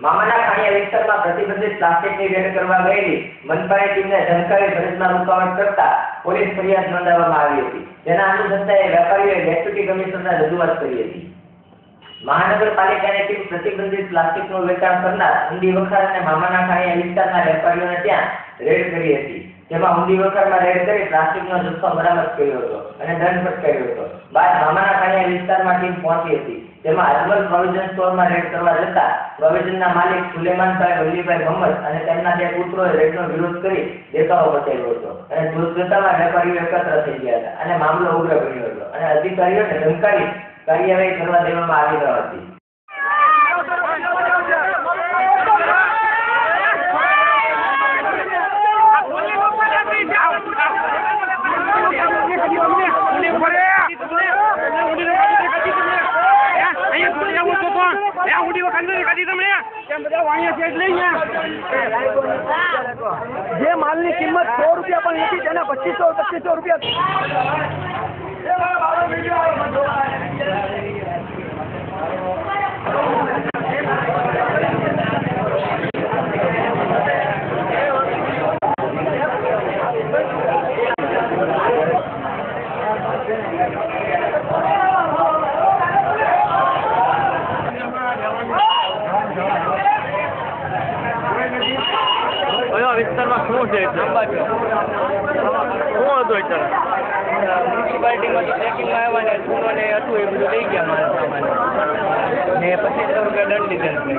મામાના ખાણિયા વિસ્તારમાં પ્રતિબંધિત પ્લાસ્ટિકની રેડ કરવા ગયેલી મનપાની ટીમને ધમકાવી ભરતમાં રૂકાવટ કરતા પોલીસ ફરિયાદ નોંધાવવામાં આવી હતી. જેના અનુસંધાને વેપારીઓએ ડેપ્યુટી કમિશનરને રજૂઆત કરી હતી. મહાનગરપાલિકાની ટીમ પ્રતિબંધિત પ્લાસ્ટિકનું વેચાણ કરનાર ઊંડી વખાર અને મામાના ખાણિયા વિસ્તારના વેપારીઓને ત્યાં રેડ કરી હતી. જેમાં ઊંડી વખારમાં રેડ કરી પ્લાસ્ટિકનો જથ્થો બરામદ કર્યો હતો અને દંડ ફટકાર્યો હતો. બાદ મામાના ખાણિયા વિસ્તારમાં ટીમ પહોંચી હતી. જેમાં અજમલ પ્રોવિઝન સ્ટોરમાં રેડ કરવા જતા પ્રોવિઝનના માલિક સુલેમાનભાઈ વલ્લીભાઈ મોહમ્મદ અને તેમના બે પુત્રોએ રેડનો વિરોધ કરી દેખાવો મચાવ્યો હતો. અને જોતજોતામાં વેપારીઓ એકત્ર થઈ ગયા હતા અને મામલો ઉગ્ર બન્યો હતો. અને અધિકારીઓને ધમકાવી કાર્યવાહી કરવા દેવામાં આવી ન હતી. જે માલની કિંમત સો રૂપિયા પણ નથી તેના પચીસો પચીસો રૂપિયા. શું છે? શું હતું અત્યારે? મ્યુનિસિપાલિટીમાંથી ચેકિંગમાં આવ્યા ને ચૂનો ને હતું એ બધું લઈ ગયા મારા સામાન. ને પચીસો રૂપિયા દંડ લીધેલ છે.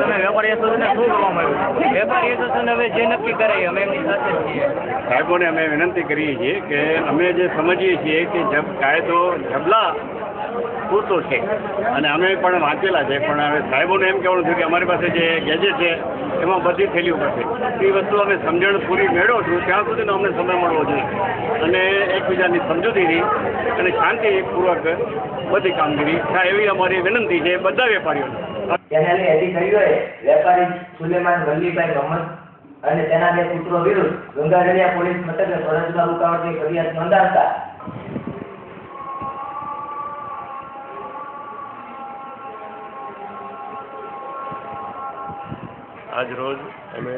તમે વેપારી એસોસિએશનને શું કરવામાં આવ્યું વેપારી એસોસિએશન હવે જે નક્કી કરે અમે એમની સાથે છીએ. સાહેબોને અમે વિનંતી કરીએ છીએ કે અમે જે સમજીએ છીએ કે જબ કાયદો જબલા પૂરતો છે. અને અમે પણ વાંચેલા છે પણ હવે સાહેબોને એમ કહેવાનું છે કે અમારી પાસે જે ગેજેટ છે એમાં બધી થેલીઓ પડશે એ વસ્તુ અમે સમજણ પૂરી મેળવો છું ત્યાં સુધીનો અમને સમય મળવો જોઈએ. અને એકબીજાની સમજૂતીથી અને શાંતિપૂર્વક બધી કામગીરી. થાય એવી અમારી વિનંતી છે બધા વેપારીઓને જેને લઈ હોય, વેપારી સુલેમાન વલ્લીભાઈ મોહમ્મદ અને તેના બે પુત્રો વિરુદ્ધ ગંગાજળિયા પોલીસ મથકે ફરજમાં રૂકાવટની ફરિયાદ નોંધાવતા આજ રોજ અમે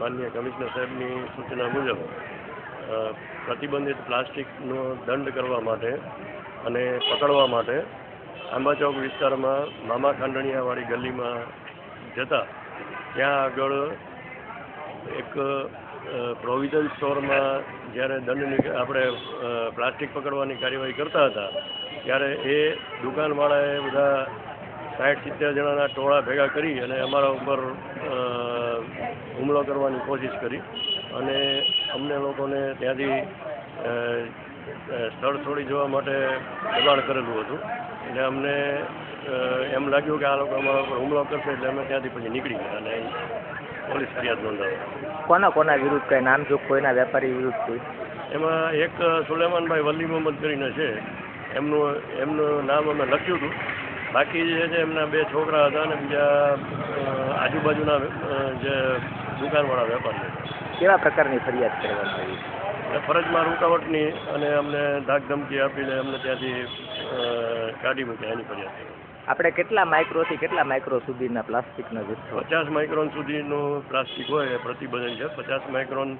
માનનીય કમિશનર સાહેબની સૂચના મુજબ પ્રતિબંધિત પ્લાસ્ટિકનો દંડ કરવા માટે અને પકડવા માટે આંબાચોક વિસ્તારમાં મામા ખાંડણિયાવાળી ગલીમાં જતા, ત્યાં આગળ એક પ્રોવિઝન સ્ટોરમાં જ્યારે દંડની આપણે પ્લાસ્ટિક પકડવાની કાર્યવાહી કરતા હતા, ત્યારે એ દુકાનવાળાએ બધા સાઠ સિત્તેર જણાના ટોળા ભેગા કરી અને અમારા ઉપર હુમલો કરવાની કોશિશ કરી અને અમને લોકોને ત્યાંથી સ્થળ છોડી જવા માટે દબાણ કરેલું હતું. એટલે અમને એમ લાગ્યું કે આ લોકો અમારા ઉપર હુમલો કરશે એટલે અમે ત્યાંથી પછી નીકળી ગયા અને પોલીસ ફરિયાદ નોંધાવી. કોના કોના વિરુદ્ધ કઈ નામ જો કોઈના વેપારી વિરુદ્ધ કોઈ? એમાં એક સુલેમાનભાઈ વલ્લી મોહમ્મદ કરીને છે. એમનું એમનું નામ અમે લખ્યું હતું. બાકી જે છે એમના બે છોકરા હતા અને બીજા આજુબાજુના જે દુકાનવાળા વેપારી હતા કેવા પ્રકારની ફરિયાદ કરવામાં આવી? એટલે ફરજમાં રૂકાવટની અને અમને ધાક ધમકી આપીને અમને ત્યાંથી કાઢી મૂક્યા એની ફરિયાદ આપણે કેટલા માઇક્રોથી કેટલા માઇક્રો સુધીના પ્લાસ્ટિકનો જથ્થો? પચાસ માઇક્રોન સુધીનું પ્લાસ્ટિક હોય એ પ્રતિબંધન છે. પચાસ માઇક્રોન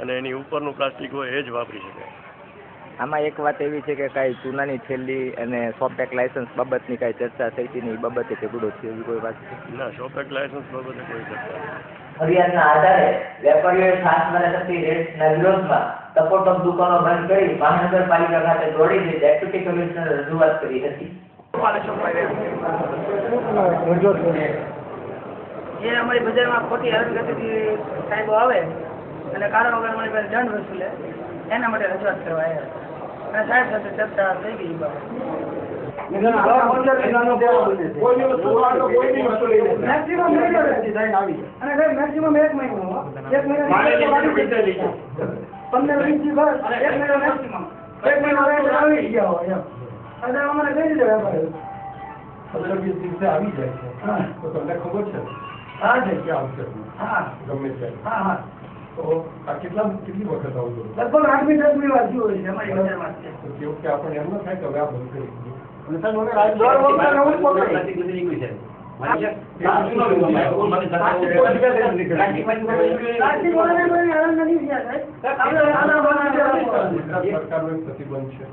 અને એની ઉપરનું પ્લાસ્ટિક હોય એ જ વાપરી શકાય. આમાં એક વાત એવી છે કે કાંઈ ચૂનાની થેલી અને શોપેક લાયસન્સ બાબતની કાંઈ ચર્ચા થઈ હતી ને એ બાબતે ઝઘડો થયો એવી કોઈ વાત છે? ના શોપેક લાયસન્સ બાબતે કોઈ ચર્ચા અભિયાનના ફરિયાદના આધારે વેપારીઓએ શાસમાને થતી રેડના વિરોધમાં સપોર્ટક દુકાનો બંધ કરી મહાનગરપાલિકા ખાતે જોડીને ડેપ્યુટી કમિશનર રજૂઆત કરી હતી. જે અમારી બજારમાં ખોટી હરકતથી સાહેબો આવે અને કારણ વગર અમારી પાસે દંડ વસૂલે. એના માટે રજૂઆત કરવા આવ્યા મેક્સિમમ એક મહિનો એક મહિનો પંદર વીસ દિવસ એક મહિનો મેક્સિમમ એક મહિનો આવી ગયા હોય એમ. અમારે કઈ રીતે વેપાર પંદર વીસ દિવસે આવી જાય છે. તો તમને ખબર છે? હા જગ્યા આવશે? હા. ગમે ત્યારે. હા હા. તો આ કેટલા કેટલી વખત આવતો લગભગ આઠમી દસમી વાર થયું હોય છે અમારી બજારમાં તો કેવું કે આપણને એમ ન થાય કે હવે આ બંધ કરી પ્રતિબંધ છે.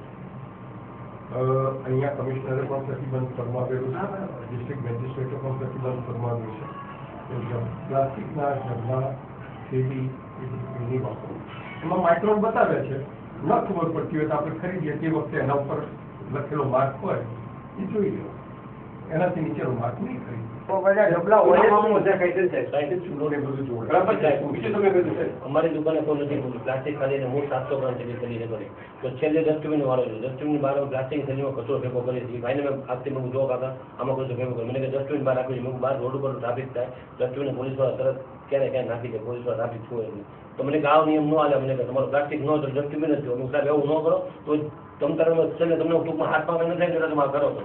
અહીંયા કમિશનરે પણ પ્રતિબંધ ફરમાવેલું છે. ડિસ્ટ્રિક્ટ મેજિસ્ટ્રેટે પણ પ્રતિબંધ ફરમાવ્યું છે. પ્લાસ્ટિકના થેલી એમાં માઇક્રોન બતાવે છે. ન ખબર પડતી હોય તો આપણે ખરીદીએ તે વખતે એના ઉપર લખેલો માર્ક હોય, એ જોઈ લો. એનાથી નીચેનો માર્ક નહીં ખરીદવો અમારી દુકાને કોઈ નથી પ્લાસ્ટિક ખાલીને હું સાતસો ગ્રામ કરી તો છેલ્લે ડસ્ટબિન વાળો છે. ડસ્ટબિન બહાર પ્લાસ્ટિક થેલીમાં કચરો ભેગો કરી હતી ભાઈને મેં આપતી મેં જો કાકા આમાં કચરો ભેગો કર્યો મને કે ડસ્ટબિન બહાર રાખ્યું મેં બહાર રોડ ઉપર ટ્રાફિક થાય. ડસ્ટબિન પોલીસવાળા તરત ક્યારે ક્યાં નાખી દે. પોલીસવાળા ટ્રાફિક છું તો મને ગાવ નિયમ ન હાલે. મને કે તમારો પ્લાસ્ટિક ન તો ડસ્ટબિન જ થયો સાહેબ એવું ન કરો. તો તમ તારે છેલ્લે તમને ટૂંકમાં હાથ પગ નથી થાય તમે કરો છો.